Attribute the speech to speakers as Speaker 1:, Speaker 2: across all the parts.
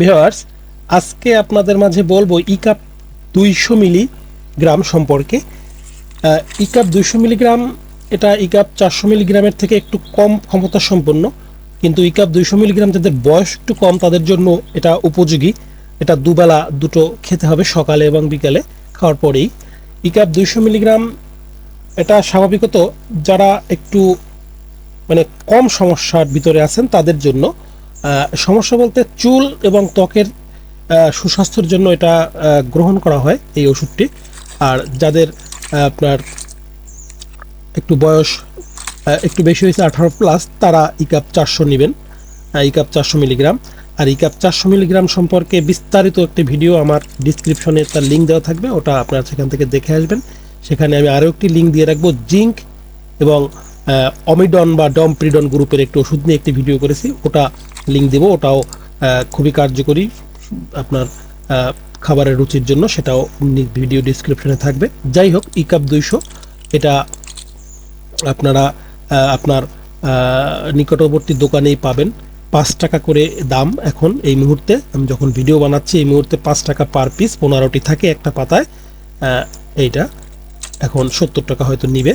Speaker 1: Viewers আজকে আপনাদের মাঝে বলব ইকাপ দুইশো মিলিগ্রাম সম্পর্কে। ইকাপ দুইশো মিলিগ্রাম, এটা ইকাপ চারশো মিলিগ্রামের থেকে একটু কম ক্ষমতা সম্পন্ন, কিন্তু ইকাপ দুইশো মিলিগ্রাম যাদের বয়স একটু কম, তাদের জন্য এটা উপযোগী। এটা দুবেলা দুটো খেতে হবে সকালে এবং বিকালে খাওয়ার পরেই। ইকাপ দুইশো মিলিগ্রাম, এটা স্বাভাবিকত যারা একটু মানে কম সমস্যার ভিতরে আছেন, তাদের জন্য সমস্যা বলতে চুল এবং ত্বকের সুস্বাস্থ্যের জন্য এটা গ্রহণ করা হয় এই ওষুধটি। আর যাদের আপনার একটু বয়স একটু বেশি হয়েছে আঠারো প্লাস, তারা ইকাপ চারশো নেবেন ইকাপ চারশো মিলিগ্রাম। আর ইকাপ চারশো মিলিগ্রাম সম্পর্কে বিস্তারিত একটি ভিডিও আমার ডিসক্রিপশনে তার লিঙ্ক দেওয়া থাকবে, ওটা আপনারা সেখান থেকে দেখে আসবেন। সেখানে আমি আরও একটি লিঙ্ক দিয়ে রাখব, জিঙ্ক এবং অমিডন বা ডমপ্রিডন গ্রুপের একটি ওষুধ নিয়ে একটি ভিডিও করেছি। ওটা লিঙ্ক দেবো, ওটাও খুবই কার্যকরী, আপনার খাবারের রুচির জন্য, সেটাও ভিডিও ডিসক্রিপশনে থাকবে। যাই হোক ইকাপ দুইশো, এটা আপনারা আপনার নিকটবর্তী দোকানেই পাবেন। পাঁচ টাকা করে দাম এখন এই মুহূর্তে। আমি যখন ভিডিও বানাচ্ছি, এই মুহূর্তে পাঁচ টাকা পার পিস পনেরোটি থাকে একটা পাতায়। এইটা এখন সত্তর টাকা হয়তো নিবে।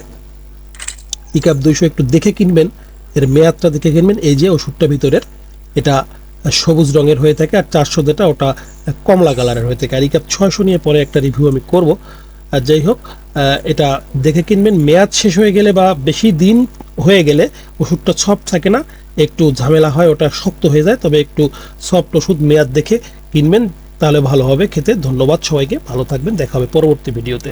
Speaker 1: ইকাপ দুইশো একটু দেখে কিনবেন, এর মেয়াদটা দেখে কিনবেন, এই যে ওষুধটা ভিতরের, এটা সবুজ রঙের হয়ে থাকে আর চারশো যেটা, ওটা কমলা কালারের হয়ে থাকে। আর ইকাপ ছয়শো নিয়ে পরে একটা রিভিউ আমি করব। আর যাই হোক এটা দেখে কিনবেন, মেয়াদ শেষ হয়ে গেলে বা বেশি দিন হয়ে গেলে ওষুধটা সফট থাকে না, একটু ঝামেলা হয়, ওটা শক্ত হয়ে যায়, তবে একটু সফট ওষুধ মেয়াদ দেখে কিনবেন, তাহলে ভালো হবে খেতে। ধন্যবাদ সবাইকে, ভালো থাকবেন, দেখা হবে পরবর্তী ভিডিওতে।